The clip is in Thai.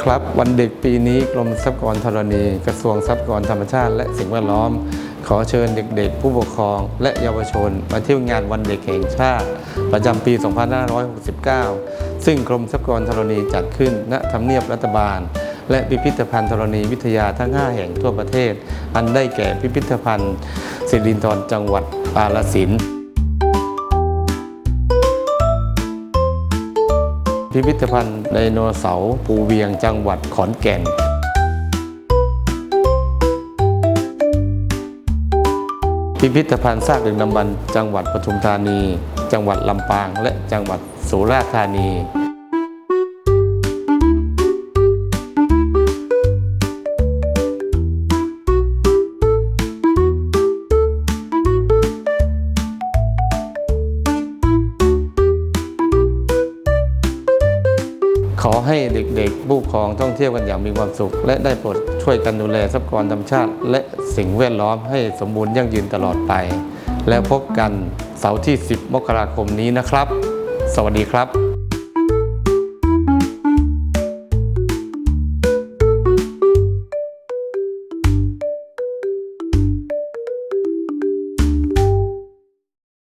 ครับ วันเด็กปีนี้กรมทรัพยากรธรณี กระทรวงทรัพยากรธรรมชาติ และสิ่งแวดล้อม ขอเชิญเด็กๆ ผู้ปกครอง และเยาวชน มาเที่ยวงานวันเด็กแห่งชาติ ประจำปี 2569 ซึ่งกรมทรัพยากรธรณีจัดขึ้นณทำเนียบรัฐบาล และพิพิธภัณฑ์ธรณีวิทยาทั้ง 5 แห่งทั่วประเทศ อันได้แก่พิพิธภัณฑ์สิรินธรจังหวัดกาฬสิน พิพิธภัณฑ์ไดโนเสาร์ภูเวียงจังหวัดขอนแก่นพิพิธภัณฑ์ซากดึกดำบรรจังหวัดปทุมธานี จังหวัดลำปาง และจังหวัดสุราษฎร์ธานี ขอให้เด็กๆผู้ปกครองท่องเที่ยวกันอย่างมีความสุข และได้โปรดช่วยกันดูแลทรัพยากรธรรมชาติ และสิ่งแวดล้อมให้สมบูรณ์ยั่งยืนตลอดไป แล้วพบกันเสาร์ที่ 10 มกราคมนี้นะครับ สวัสดีครับ